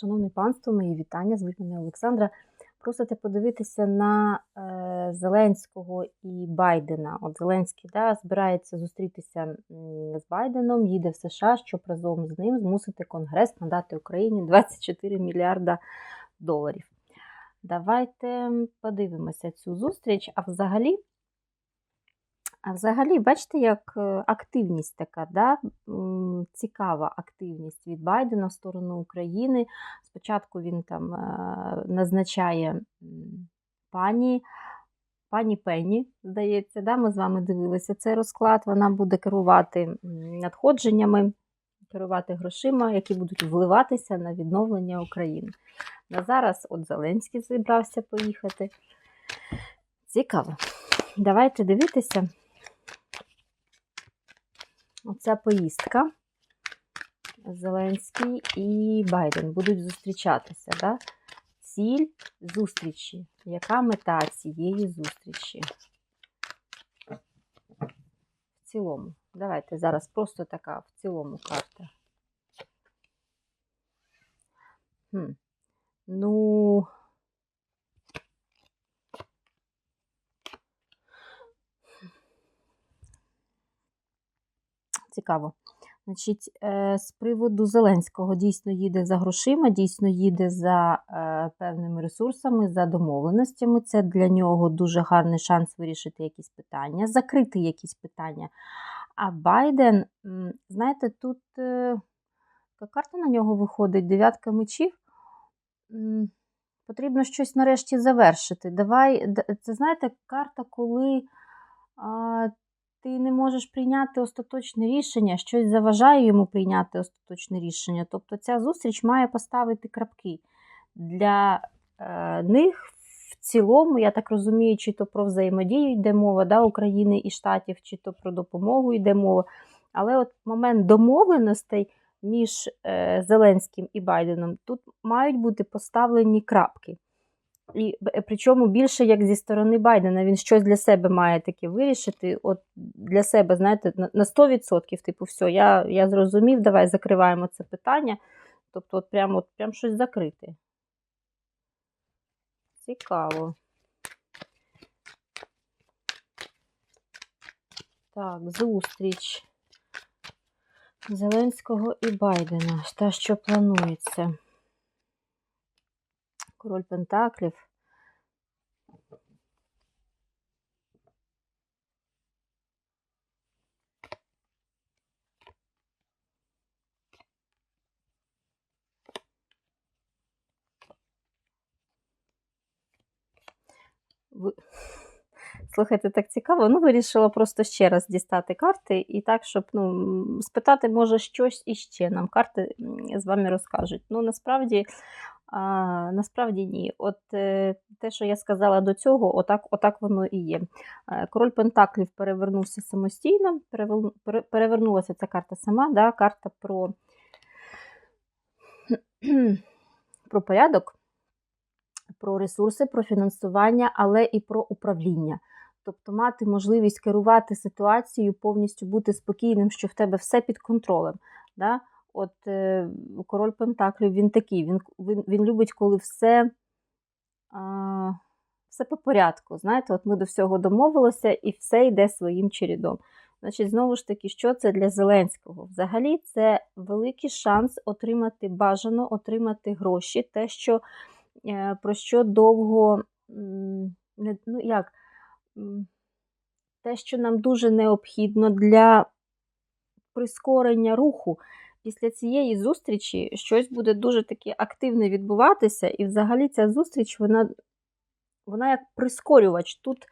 Шановне панство, мої вітання. Звуть мене Олександра. Просите подивитися на е, Зеленського і Байдена. От Зеленський да, збирається зустрітися з Байденом, їде в США, щоб разом з ним змусити Конгрес надати Україні 24 мільярда доларів. Давайте подивимося цю зустріч. А взагалі, а взагалі, бачите, як е, активність така, да? цікава активність від Байдена в сторону України. Спочатку він там е, назначає пані, пані Пенні, здається, да? ми з вами дивилися цей розклад. Вона буде керувати надходженнями, керувати грошима, які будуть вливатися на відновлення України. На зараз от Зеленський зібрався поїхати. Цікаво. Давайте дивитися. Оця поїздка. Зеленський і Байден будуть зустрічатися. Да? Ціль зустрічі. Яка мета цієї зустрічі? В цілому. Давайте зараз просто така в цілому карта. Хм. Ну. Цікаво. Значить, е, з приводу Зеленського дійсно їде за грошима, дійсно їде за е, певними ресурсами, за домовленостями. Це для нього дуже гарний шанс вирішити якісь питання, закрити якісь питання. А Байден, знаєте, тут е, карта на нього виходить, дев'ятка мечів. Потрібно щось нарешті завершити. Давай, це знаєте, карта, коли ти не можеш прийняти остаточне рішення, щось заважає йому прийняти остаточне рішення. Тобто ця зустріч має поставити крапки. Для е, них в цілому, я так розумію, чи то про взаємодію йде мова да, України і Штатів, чи то про допомогу йде мова. Але от момент домовленостей між е, Зеленським і Байденом тут мають бути поставлені крапки. І причому більше як зі сторони Байдена, він щось для себе має таке вирішити. От для себе, знаєте, на на 100%, типу, все, я, я зрозумів, давай закриваємо це питання. Тобто, от прямо, от прям щось закрити. Цікаво. Так, зустріч Зеленського і Байдена. Та, що планується. Король Пентаклів. Слухайте, так цікаво. Ну, вирішила просто ще раз дістати карти, і так, щоб ну, спитати, може, щось іще нам карти з вами розкажуть. Ну, насправді, а, насправді ні. От е, те, що я сказала до цього, отак, отак воно і є. Е, Король Пентаклів перевернувся самостійно, перевернулася ця карта сама, да, карта про, про порядок про ресурси, про фінансування, але і про управління. Тобто мати можливість керувати ситуацією, повністю бути спокійним, що в тебе все під контролем. Да? От е, король Пентаклів він такий, він, він, він любить, коли все, а, все по порядку. Знаєте, от ми до всього домовилися і все йде своїм чередом. Значить, знову ж таки, що це для Зеленського? Взагалі, це великий шанс отримати бажано, отримати гроші, те, що е, про що довго ну як, те, що нам дуже необхідно для прискорення руху. Після цієї зустрічі щось буде дуже таке активне відбуватися, і взагалі ця зустріч, вона, вона як прискорювач. Тут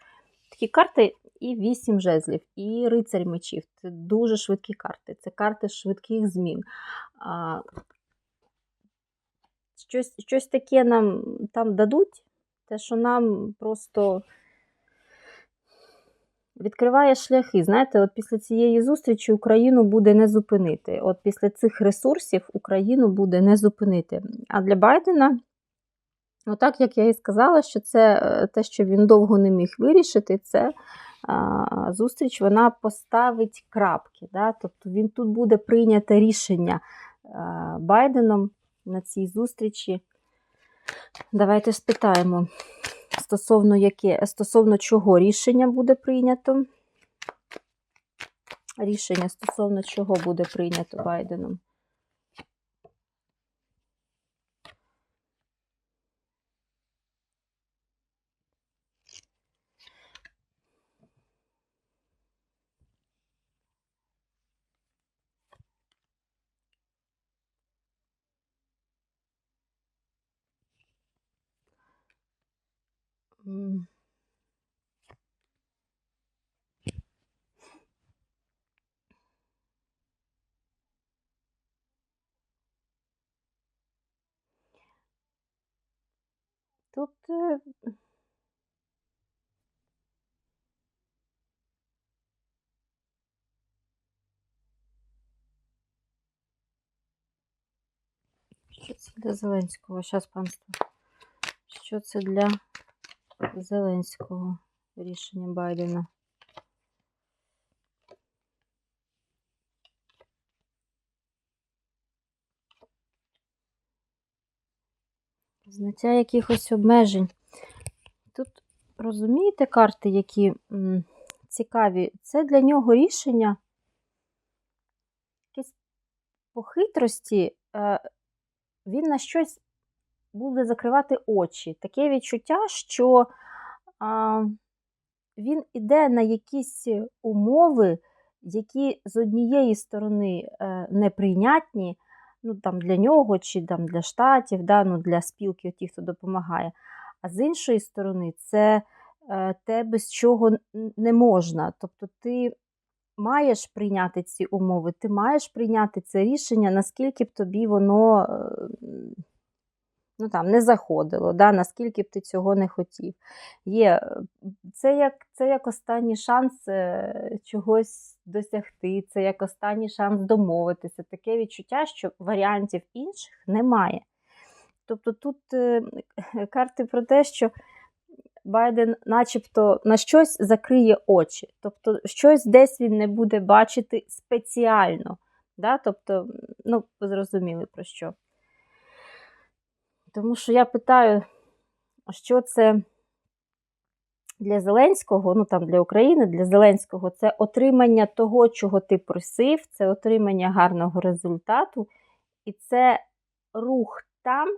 такі карти і вісім жезлів, і рицарь мечів. Це дуже швидкі карти, це карти швидких змін. А, щось, щось таке нам там дадуть, те, що нам просто відкриває шляхи. Знаєте, от після цієї зустрічі Україну буде не зупинити. От після цих ресурсів Україну буде не зупинити. А для Байдена, отак як я і сказала, що це е, те, що він довго не міг вирішити, це а, зустріч вона поставить крапки. Да? Тобто він тут буде прийнято рішення а, Байденом на цій зустрічі. Давайте спитаємо, стосовно, яке, стосовно чого рішення буде прийнято. Рішення стосовно чого буде прийнято Байденом. Тут що це для Зеленського? Зараз, панство. Що це для Зеленського рішення Байдена? Зняття якихось обмежень. Тут розумієте карти, які м, цікаві? Це для нього рішення якесь по хитрості. Е, він на щось буде закривати очі. Таке відчуття, що а, він іде на якісь умови, які з однієї сторони е, неприйнятні, ну, там, для нього чи там, для штатів, да, ну, для спілки, ті, хто допомагає. А з іншої сторони, це е, те, без чого не можна. Тобто ти маєш прийняти ці умови, ти маєш прийняти це рішення, наскільки б тобі воно е, ну, там, не заходило, да, наскільки б ти цього не хотів. Є, е, це, як, це як останній шанс е, чогось досягти, це як останній шанс домовитися. Таке відчуття, що варіантів інших немає. Тобто тут е, карти про те, що Байден начебто на щось закриє очі. Тобто щось десь він не буде бачити спеціально. Да? Тобто, ну, зрозуміли про що. Тому що я питаю, що це для Зеленського, ну там для України, для Зеленського це отримання того, чого ти просив, це отримання гарного результату, і це рух там,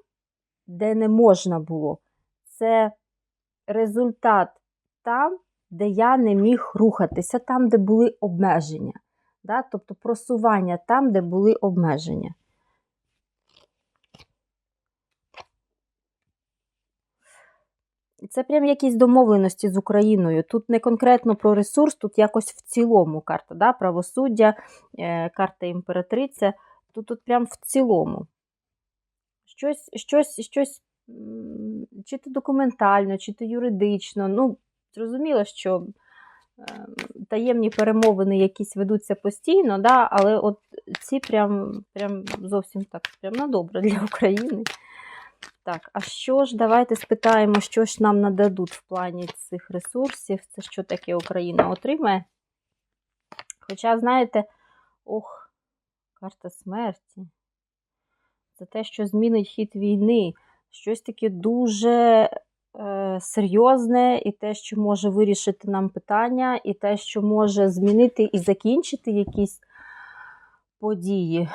де не можна було. Це результат там, де я не міг рухатися, там, де були обмеження. Да? Тобто просування там, де були обмеження. Це прям якісь домовленості з Україною. Тут не конкретно про ресурс, тут якось в цілому карта, да? правосуддя, е, карта імператриця. Тут, тут прям в цілому. Щось, щось, щось чи то документально, чи то юридично. Ну, зрозуміло, що е, таємні перемовини якісь ведуться постійно, да? але от ці прям, прям зовсім так, прям на добре для України. Так, а що ж, давайте спитаємо, що ж нам нададуть в плані цих ресурсів. Це що таке Україна отримає? Хоча, знаєте, ох, карта смерті. Це те, що змінить хід війни. Щось таке дуже е, серйозне, і те, що може вирішити нам питання, і те, що може змінити і закінчити якісь події.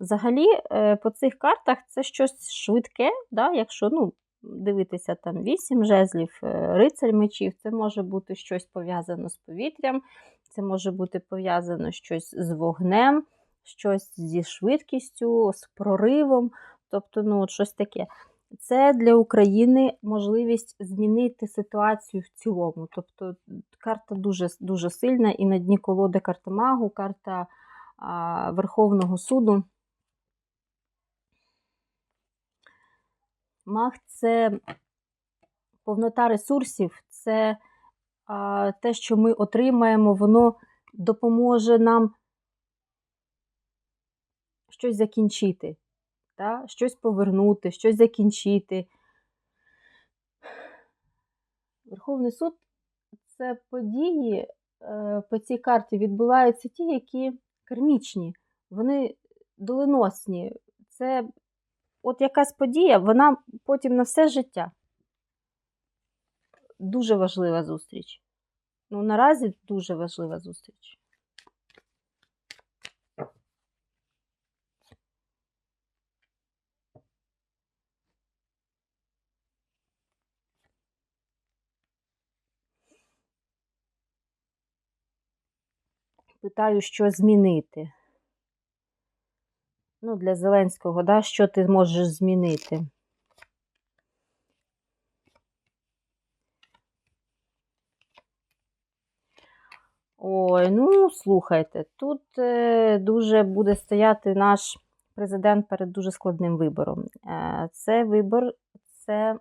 Взагалі, е, по цих картах це щось швидке, да? якщо ну, дивитися там вісім жезлів, е, рицарь мечів, це може бути щось пов'язано з повітрям, це може бути пов'язано щось з вогнем, щось зі швидкістю, з проривом, тобто ну, от щось таке. Це для України можливість змінити ситуацію в цілому. Тобто карта дуже дуже сильна, і на дні колоди карта Магу, карта а, Верховного суду. Маг це повнота ресурсів, це а, те, що ми отримаємо, воно допоможе нам щось закінчити, та? щось повернути, щось закінчити. Верховний суд це події е, по цій карті відбуваються ті, які кармічні, вони доленосні. Це от якась подія, вона потім на все життя. Дуже важлива зустріч. Ну, наразі дуже важлива зустріч. Питаю, що змінити. Ну, для Зеленського, да, що ти можеш змінити? Ой, ну слухайте, тут е, дуже буде стояти наш президент перед дуже складним вибором. Е, це вибор, це.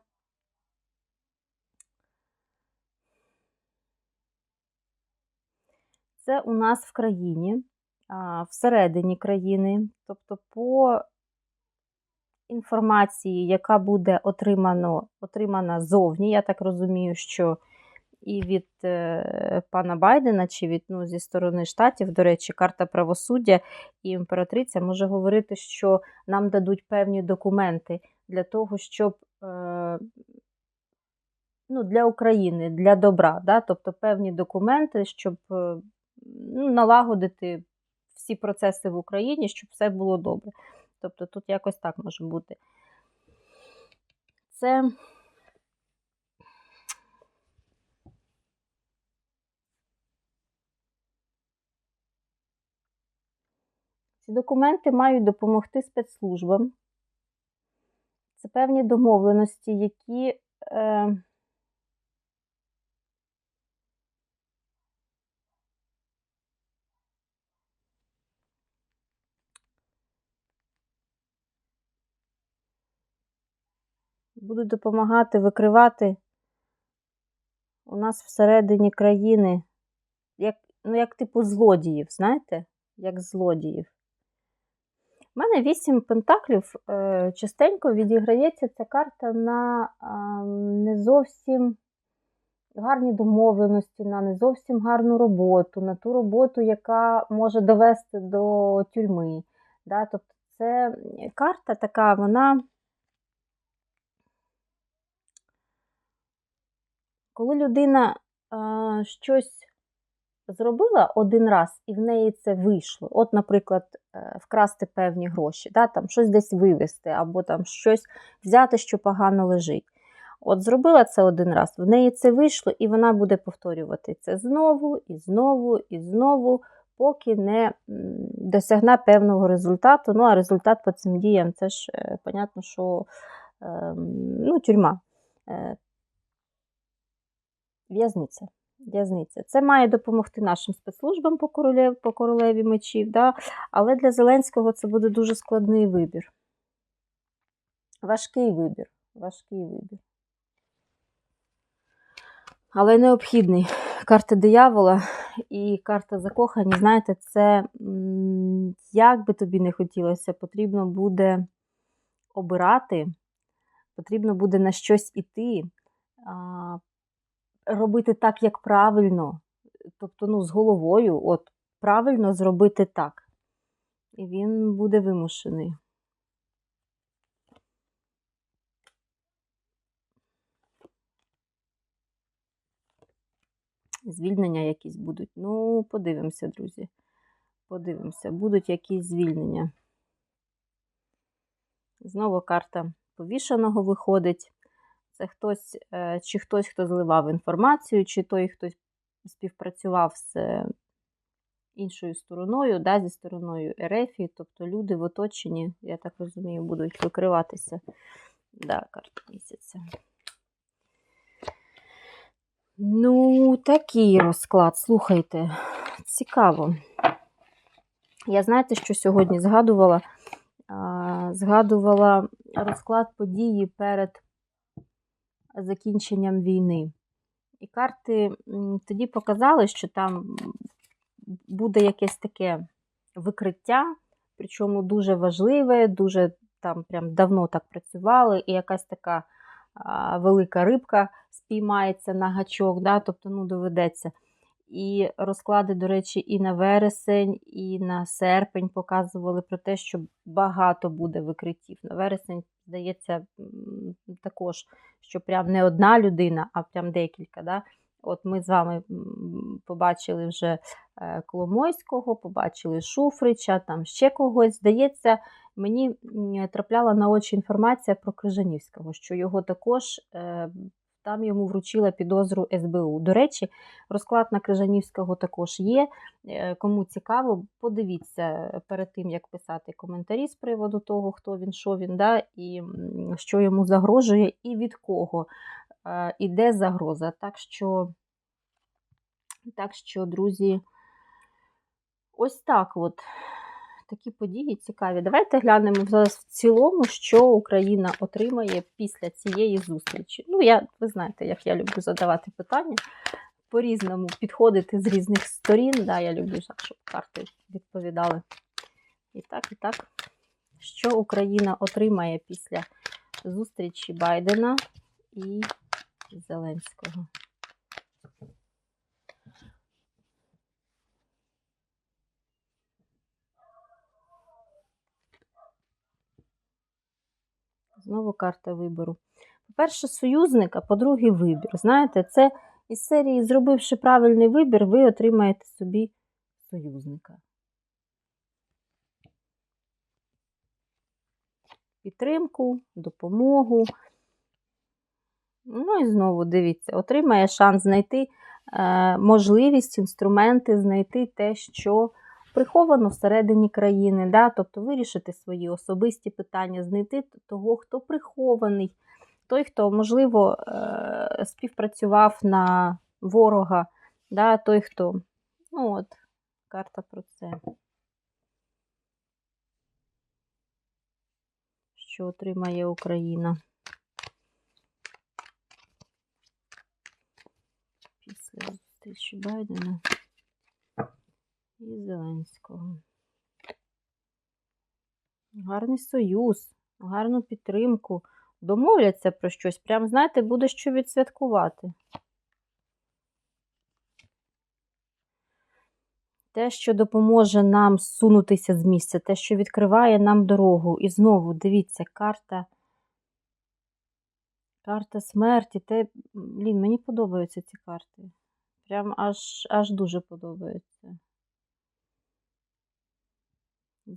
Це у нас в країні, всередині країни, тобто по інформації, яка буде отримано, отримана зовні, я так розумію, що і від е, пана Байдена, чи від ну, зі сторони штатів, до речі, карта правосуддя і імператриця може говорити, що нам дадуть певні документи для того, щоб е, ну, для України, для добра, да? тобто певні документи, щоб е, ну, налагодити всі процеси в Україні, щоб все було добре. Тобто тут якось так може бути. Це. Ці документи мають допомогти спецслужбам. Це певні домовленості, які е, будуть допомагати викривати у нас всередині країни, як, ну, як типу злодіїв, знаєте? Як злодіїв. У мене вісім пентаклів е, частенько відіграється ця карта на не зовсім гарні домовленості, на не зовсім гарну роботу, на ту роботу, яка може довести до тюрми. Да? Тобто це карта така, вона. Коли людина а, щось зробила один раз, і в неї це вийшло. От, наприклад, е, вкрасти певні гроші, да, там щось десь вивезти, або там щось взяти, що погано лежить. От зробила це один раз, в неї це вийшло, і вона буде повторювати це знову, і знову, і знову, поки не досягне певного результату. Ну, а результат по цим діям це ж, е, понятно, що ем, ну, тюрма. В'язниця в'язниця. Це має допомогти нашим спецслужбам по королев, по королеві мечів, да? але для Зеленського це буде дуже складний вибір. Важкий вибір. Важкий вибір. Але необхідний. Карта диявола і карта закохані, знаєте, це, як би тобі не хотілося, потрібно буде обирати, потрібно буде на щось іти, робити так, як правильно, тобто, ну, з головою, от, правильно зробити так. І він буде вимушений. Звільнення якісь будуть. Ну, подивимося, друзі. Подивимося, будуть якісь звільнення. Знову карта повішаного виходить. Це хтось, е, чи хтось, хто зливав інформацію, чи той, хто співпрацював з іншою стороною, да, зі стороною Ерефії, тобто люди в оточенні, я так розумію, будуть викриватися. Да, карта місяця. Ну, такий розклад, слухайте, цікаво. Я знаєте, що сьогодні згадувала? Згадувала розклад події перед закінченням війни. І карти тоді показали, що там буде якесь таке викриття, причому дуже важливе, дуже там прям давно так працювали, і якась така велика рибка спіймається на гачок, да, тобто ну, доведеться. І розклади, до речі, і на вересень, і на серпень показували про те, що багато буде викриттів. На вересень, здається, також, що прям не одна людина, а прям декілька. Да? От ми з вами побачили вже е, Коломойського, побачили Шуфрича, там ще когось. Здається, мені трапляла на очі інформація про Крижанівського, що його також е, там йому вручила підозру СБУ. До речі, розклад на Крижанівського також є. Е, Кому цікаво, подивіться перед тим, як писати коментарі з приводу того, хто він, що він, да, і що йому загрожує, і від кого е, іде загроза. Так що, так що, друзі, ось так от. Такі події цікаві. Давайте глянемо зараз в цілому, що Україна отримає після цієї зустрічі. Ну, я, ви знаєте, як я люблю задавати питання, по-різному підходити з різних сторін. Да, Я люблю, щоб карти відповідали. І так, і так. Що Україна отримає після зустрічі Байдена і Зеленського? Знову карта вибору. По-перше, союзник, а по-друге, вибір. Знаєте, це із серії, зробивши правильний вибір, ви отримаєте собі союзника. Підтримку, допомогу. Ну і знову дивіться, отримає шанс знайти е, можливість, інструменти, знайти те, що приховано всередині країни, да? тобто вирішити свої особисті питання, знайти того, хто прихований, той, хто, можливо, е, співпрацював на ворога, да? той, хто. Ну от, карта про це. Що отримає Україна? Після зустрічі Байдена і Зеленського. Гарний союз, гарну підтримку. Домовляться про щось. Прям, знаєте, буде що відсвяткувати. Те, що допоможе нам сунутися з місця, те, що відкриває нам дорогу. І знову, дивіться, карта. Карта смерті. Те, блін, мені подобаються ці карти. Прям аж, аж дуже подобаються.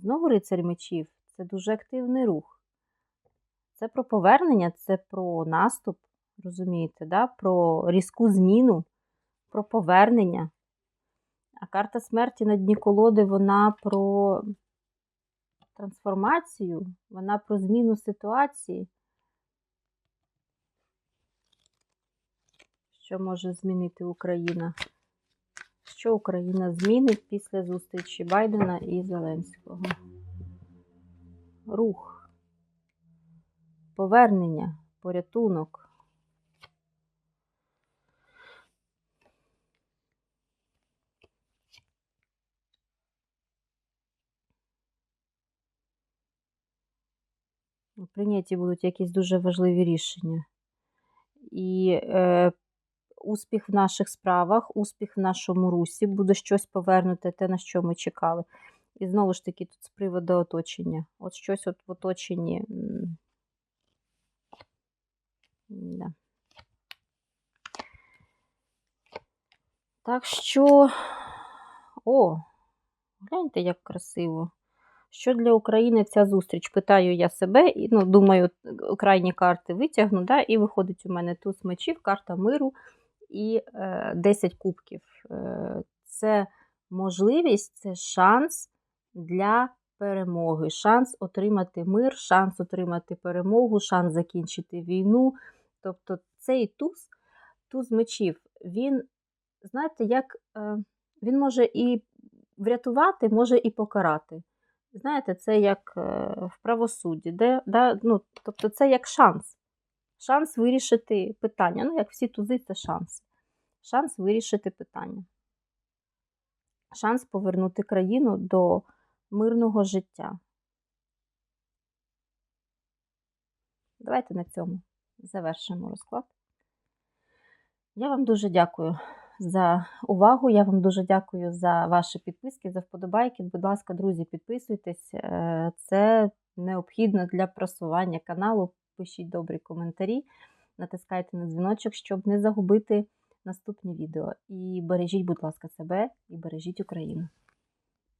Знову рицарь мечів це дуже активний рух. Це про повернення, це про наступ, розумієте, да? про різку зміну, про повернення. А карта смерті на дні колоди вона про трансформацію, вона про зміну ситуації. Що може змінити Україна? Що Україна змінить після зустрічі Байдена і Зеленського? Рух, повернення, порятунок. Прийняті будуть якісь дуже важливі рішення. І е, успіх в наших справах, успіх в нашому русі, буде щось повернути, те, на що ми чекали. І знову ж таки, тут з приводу оточення. От щось от в оточенні. Да. Так що, о, гляньте, як красиво. Що для України ця зустріч? Питаю я себе, і ну, думаю, крайні карти витягну, да, і виходить у мене туз мечів, карта миру і е, 10 кубків. Е, це можливість, це шанс для перемоги, шанс отримати мир, шанс отримати перемогу, шанс закінчити війну. Тобто цей туз, туз мечів, він, знаєте, як е, він може і врятувати, може і покарати. Знаєте, це як е, в правосудді, де, да, ну, тобто це як шанс. Шанс вирішити питання. Ну, як всі тузи, це шанс. Шанс вирішити питання. Шанс повернути країну до мирного життя. Давайте на цьому завершимо розклад. Я вам дуже дякую за увагу. Я вам дуже дякую за ваші підписки, за вподобайки. Будь ласка, друзі, підписуйтесь. Е, Це необхідно для просування каналу. Пишіть добрі коментарі, натискайте на дзвіночок, щоб не загубити наступні відео. І бережіть, будь ласка, себе і бережіть Україну.